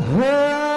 હો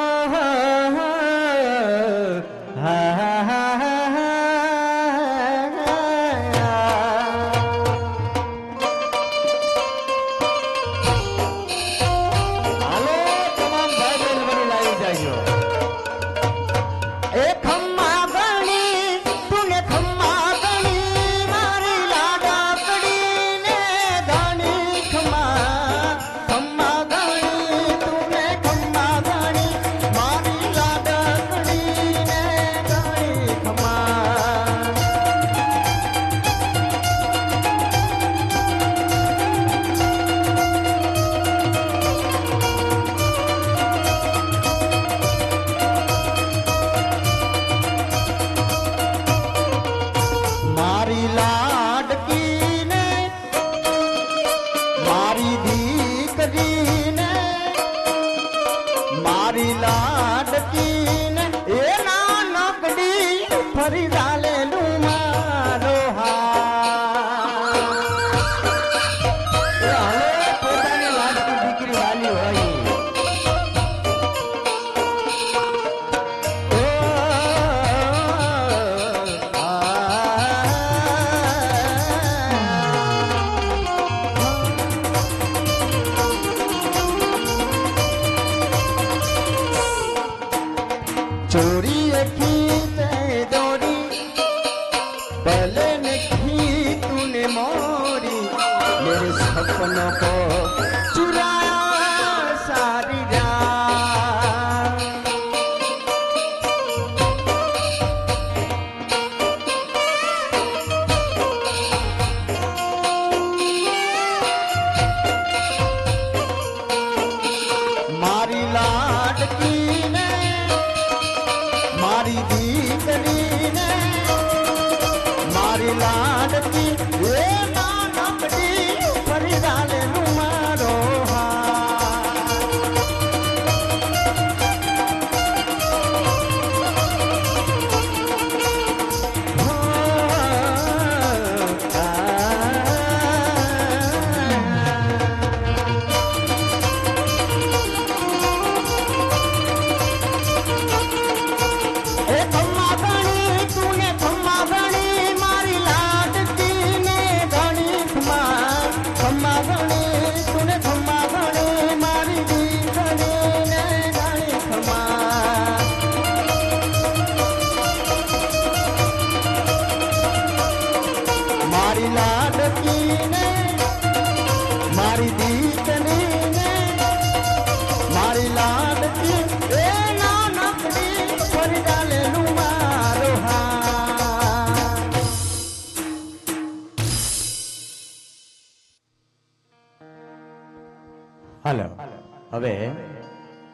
હવે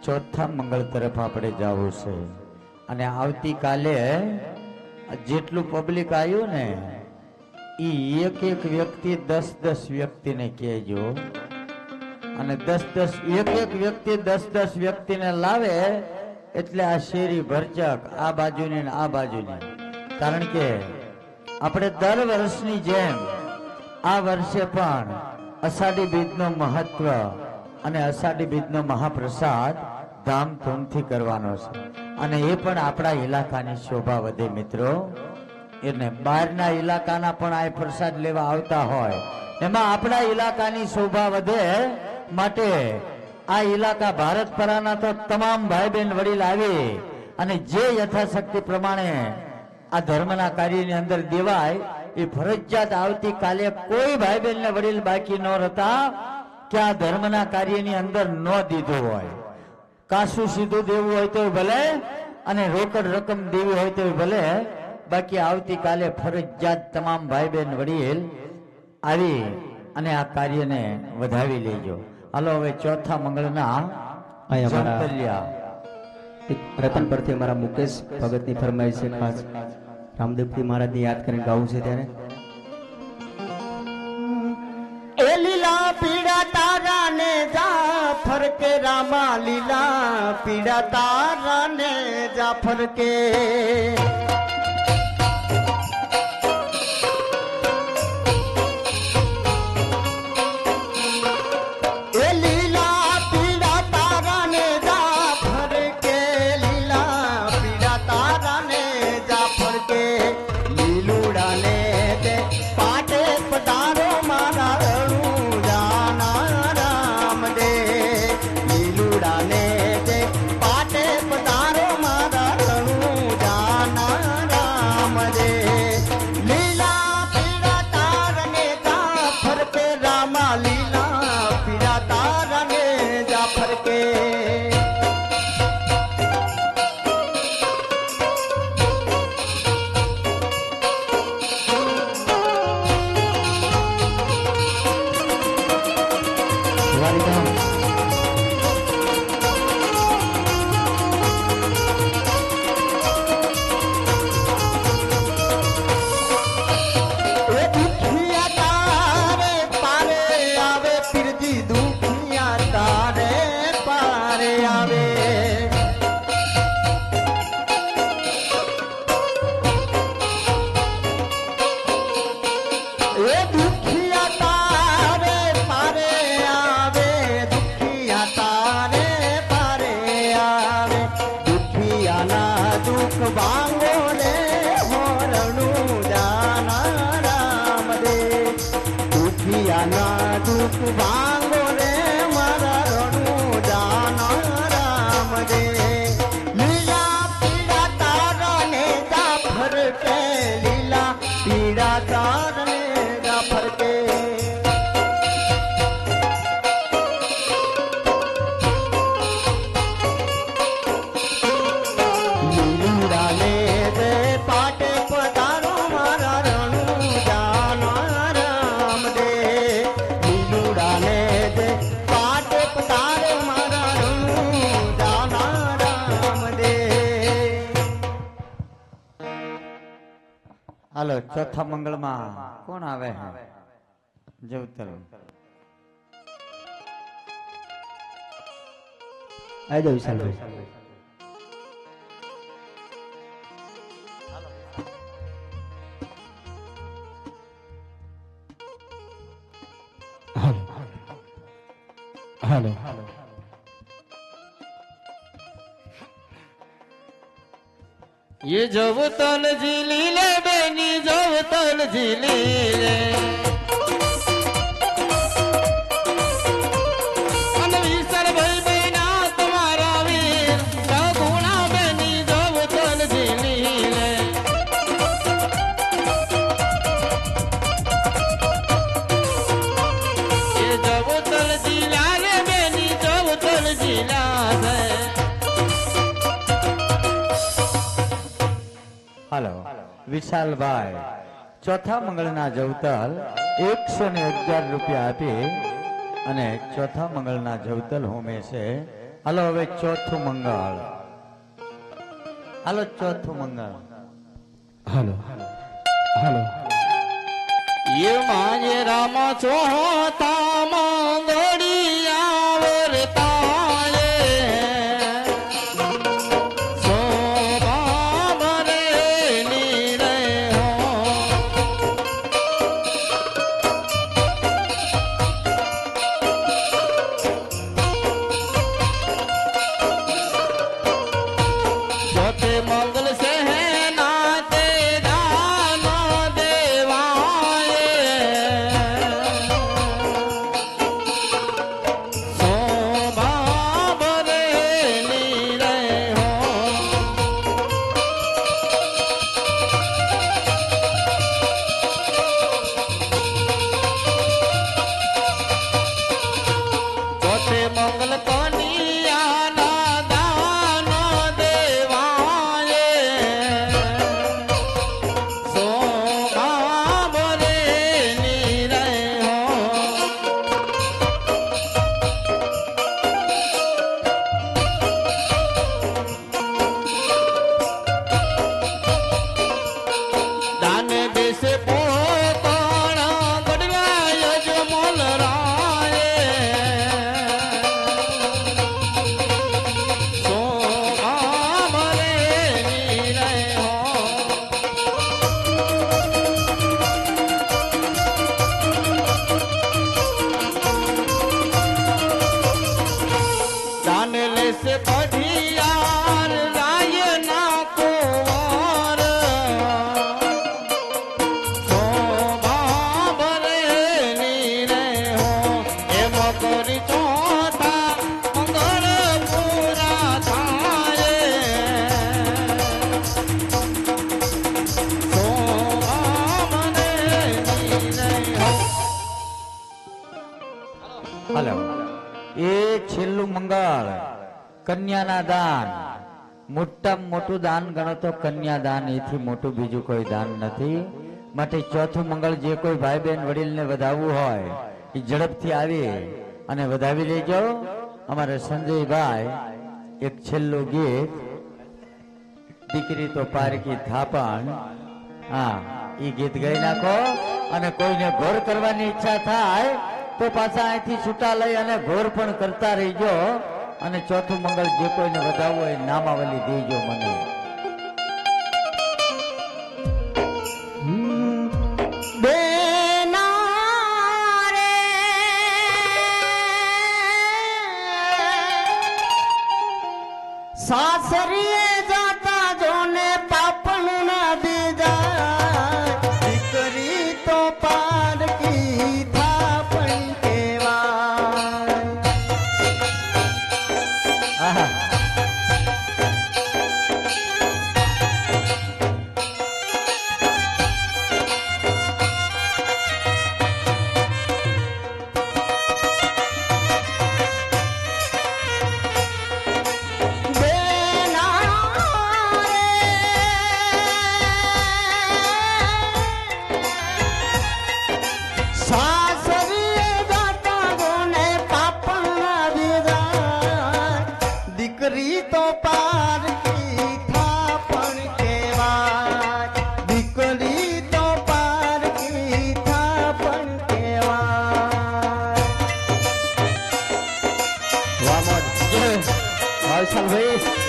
ચોથા મંગળ તરફ આપણે જવું છે. અને આવતીકાલે જેટલું પબ્લિક આવ્યું ને એ એક એક વ્યક્તિ દસ દસ વ્યક્તિને કહેજો. અને દસ દસ, એક એક વ્યક્તિ દસ દસ વ્યક્તિને લાવે એટલે આ શેરી ભરચક, આ બાજુની ને આ બાજુની. કારણ કે આપણે દર વર્ષની જેમ આ વર્ષે પણ અષાઢી બીજનું મહત્વ અને અષાઢી બીજનો મહાપ્રસાદ ધામધૂમથી કરવાનો છે. અને એ પણ આપણા ઇલાકાની શોભા વધે મિત્રો. એટલે બહારના ઇલાકાના પણ આ પ્રસાદ લેવા આવતા હોય. એમાં આપણા ઇલાકાની શોભા વધે માટે આ ઇલાકા ભારત પરાના તો તમામ ભાઈ બહેન વડીલ આવી અને જે યથાશક્તિ પ્રમાણે આ ધર્મના કાર્યની અંદર દેવાય, એ ફરજિયાત આવતીકાલે કોઈ ભાઈ બહેનને વડીલ બાકી ન રહેતા કે આ ધર્મના કાર્યની અંદર ન દીધું હોય. કાશું સીધું દેવું હોય તો ભલે અને રોકડ રકમ દેવી હોય તો ભલે. બાકી આવતીકાલે ફરજિયાત તમામ ભાઈ બહેન વડીલ આવી અને આ કાર્યને વધાવી લેજો. હાલો હવે ચોથા મંગળના જંતલિયા રતન પરથી અમારા મુકેશ ભગતની ફરમાઈ છે ખાસ. રામદેવજી મહારાજને યાદ કરીને ગાવું છે ત્યારે. જાફર કે રામા લીલા પીડા તારા ને જાફર કે करके ચોથા મંગળમાં કોણ આવે? જવતર આવી જાવ ये जब तल झीली ले बेनी जब तल झिली ले વિશાલભાઈ ચોથા મંગળના જવતલ એકસો ને અગિયાર રૂપિયા આપી અને ચોથા મંગળના જવતલ હોમે છે હાલો હવે ચોથું મંગળ. હાલો ચોથું મંગળ. હાલો. હાલો. ये माजे राम चोहता मंगल છેલ્લું મંગળ, કન્યાના દાન. મોટામાં મોટું દાન ગણો તો કન્યાદાન એથી મોટું બીજું કોઈ દાન નથી. માટે ચોથું મંગળ જે કોઈ ભાઈ બહેન વડીલને વધાવવું હોય, એ ઝડપથી આવી અને વધાવી લેજો. અમારે સંજયભાઈ એક છેલ્લું ગીત, દીકરી તો પારકી થાપણ. હા એ ગીત ગાઈ નાખો. અને કોઈને ઘોર કરવાની ઈચ્છા થાય તો પાછા અહીંથી છૂટા લઈ અને ઘોર પણ કરતા રહીજો. અને ચોથું મંગળ જે કોઈને વધાવવું હોય નામાવલી દેજો મને. ભાઈ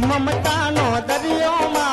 મમતાનો દરિયો